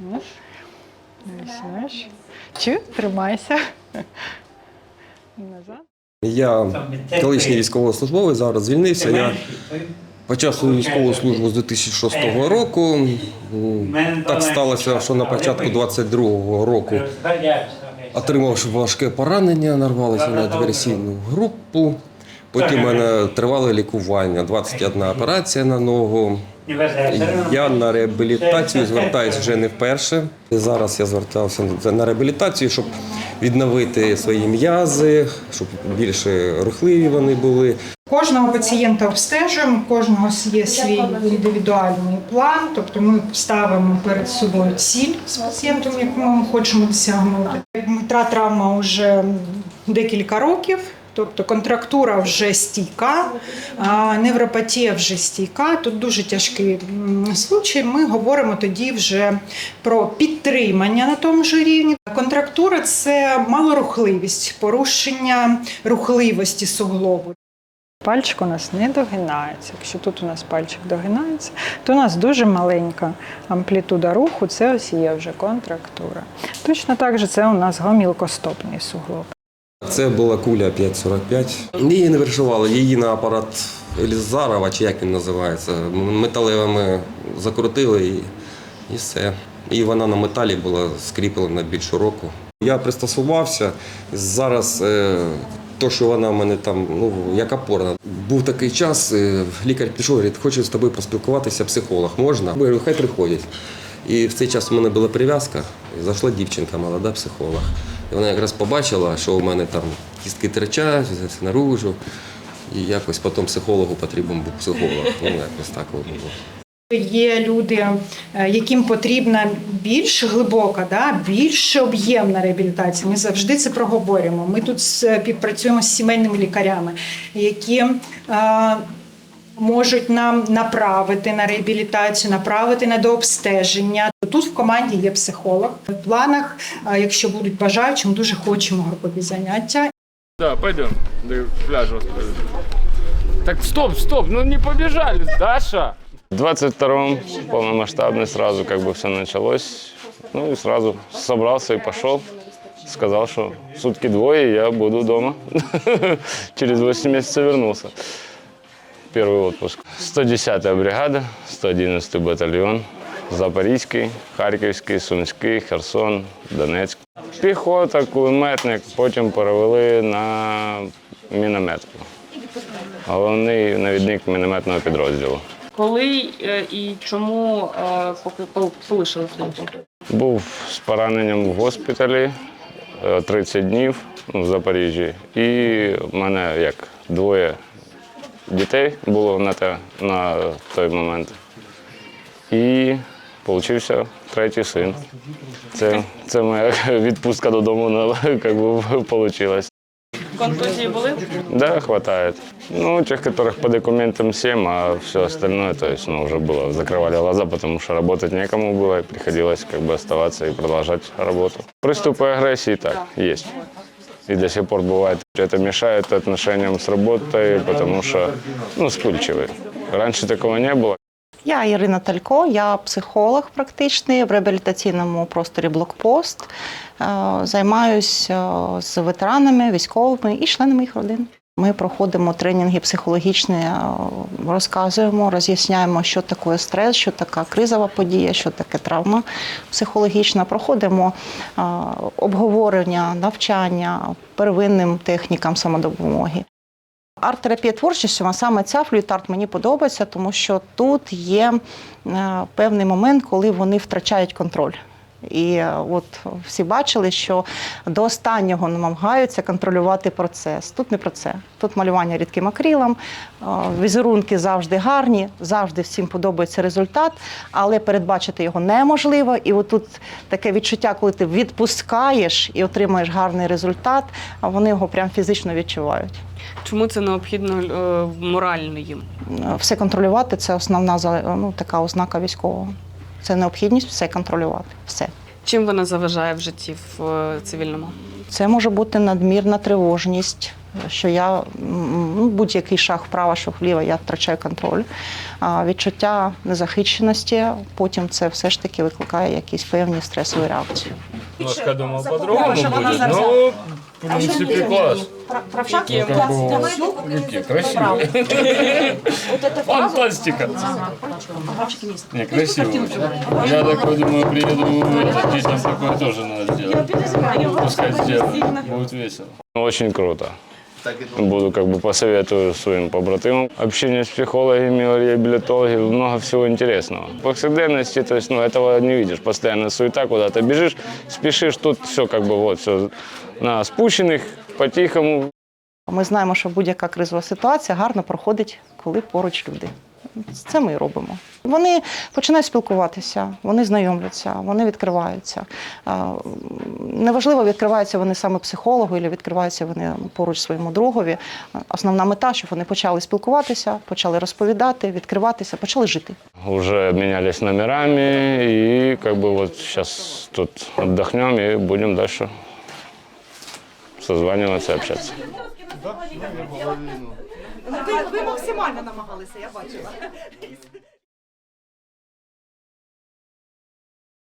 Ось. Ось, ось. Чу, тримайся. Назад. Я колишній військовослужбовець, зараз звільнився. Я почав свою військову службу з 2006 року. Так сталося, що на початку 22-го року отримав важке поранення, нарвалося на диверсійну групу. Потім в мене тривале лікування, 21 операція на ногу. Я на реабілітацію звертаюся вже не вперше. Зараз я звертався на реабілітацію, щоб відновити свої м'язи, щоб більше рухливі вони були. Кожного пацієнта обстежуємо, кожного є свій індивідуальний план, тобто ми ставимо перед собою ціль з пацієнтом, яку ми хочемо досягнути. Дмитра травма вже декілька років. Тобто контрактура вже стійка, невропатія вже стійка. Тут дуже тяжкий случай. Ми говоримо тоді вже про підтримання на тому ж рівні. Контрактура це малорухливість, порушення рухливості суглобу. Пальчик у нас не догинається. Якщо тут у нас пальчик догинається, то у нас дуже маленька амплітуда руху, це ось є вже контрактура. Точно так же це у нас гомілкостопний суглоб. Це була куля 5,45. Її не вирішували, її на апарат Елізарова, чи як він називається, металевими закрутили і, і все. І вона на металі була скріплена більше року. Я пристосувався. Зараз е, то, що вона в мене там, ну, як опорна. Був такий час, е, лікар пішов, говорить, хочу з тобою поспілкуватися, психолог, можна? Я говорю, хай приходять. І в цей час у мене була прив'язка, зайшла дівчинка, молода психолог. І вона якраз побачила, що у мене там кістки терчать, все наружу. І якось потім психологу потрібен був психолог. Ну, якось так було. Є люди, е, яким потрібна більш глибока, да, більш об'ємна реабілітація. Ми завжди це проговорюємо. Ми тут співпрацюємо з сімейними лікарями, які е, можуть нам направити на реабілітацію, направити на дообстеження Тут в команді є психолог. В планах, е, якщо будуть бажаючі, ми дуже хочемо групові заняття. Да, пойдем до пляжа. вас проведу. Так стоп, стоп, ну не побежали, Даша. В 22-м полномасштабный сразу как бы все началось. Ну и сразу собрался и пошел. Сказал, что сутки двое, и я буду дома. Через 8 месяцев вернулся. Первый отпуск. 110-я бригада, 111-й батальйон, Запорізький, Харківський, Сумський, Херсон, Донецьк. Піхота, кулеметник, потім перевели на мінометку. Головний навідник мінометного підрозділу. Коли е, і чому е, поки пол- полишили службу? Був з пораненням в госпіталі е, 30 днів ну, в Запоріжжі. І в мене як двоє дітей було на, те, на той момент. І получився третій син. Це, це моя відпустка додому на, як би, получилась. Контузії були? Да, хватает. Ну, тех, которых по документам 7, а все остальное, то есть, ну, уже было, закрывали глаза, потому что работать некому было, и приходилось как бы оставаться и продолжать работу. Приступы агрессии так, есть. И до сих пор бывает. Это мешает отношениям с работой, потому что, ну, вспыльчивый. Раньше такого не было. Я Ірина Талько, я психолог практичний в реабілітаційному просторі Блокпост. Е, Займаюся з ветеранами, військовими і членами їх родин. Ми проходимо тренінги психологічні, е, розказуємо, роз'ясняємо, що таке стрес, що така кризова подія, що таке травма психологічна. Проходимо е, обговорення, навчання первинним технікам самодопомоги. Арт-терапія творчістю, а саме ця флюїт-арт мені подобається, тому що тут є е, певний момент, коли вони втрачають контроль. І е, от всі бачили, що до останнього намагаються контролювати процес. Тут не про це. Тут малювання рідким акрилом, е, візерунки завжди гарні, завжди всім подобається результат, але передбачити його неможливо. І отут таке відчуття, коли ти відпускаєш і отримаєш гарний результат, а вони його прям фізично відчувають. Чому це необхідно е, морально їм? все контролювати це основна ну, така ознака військового. Це необхідність все контролювати. Все. Чим вона заважає в житті в е, цивільному? Це може бути надмірна тривожність, що я ну, будь-який шаг вправо, шаг вліво, я втрачаю контроль. А відчуття незахищеності, потім це все ж таки викликає якісь певні стресові реакції. Немножко думал по-другому будет, но в принципе класс. Правшаки? Какие красивые. Фантастика. Не, красиво. Я такой думаю, приеду, детям такое тоже надо сделать. Пускай сделают, будет весело. Очень круто. Буду как бы посоветую своим побратимам. Общение с психологами, реабилитологами, много всего интересного. В повседневности, то есть, ну, этого не видишь. Постоянно суета, куда-то бежишь, спешишь, тут все как бы вот, все на спущенных, по-тихому. Ми знаємо, що будь-яка кризова ситуація гарно проходить, коли поруч люди. Це ми і робимо. Вони починають спілкуватися, вони знайомляться, вони відкриваються. Неважливо, відкриваються вони саме психологу, або відкриваються вони поруч своєму другові. Основна мета, щоб вони почали спілкуватися, почали розповідати, відкриватися, почали жити. Уже обменялись номерами и как бы вот сейчас тут отдохнем и будем дальше Ви максимально намагалися, я бачила.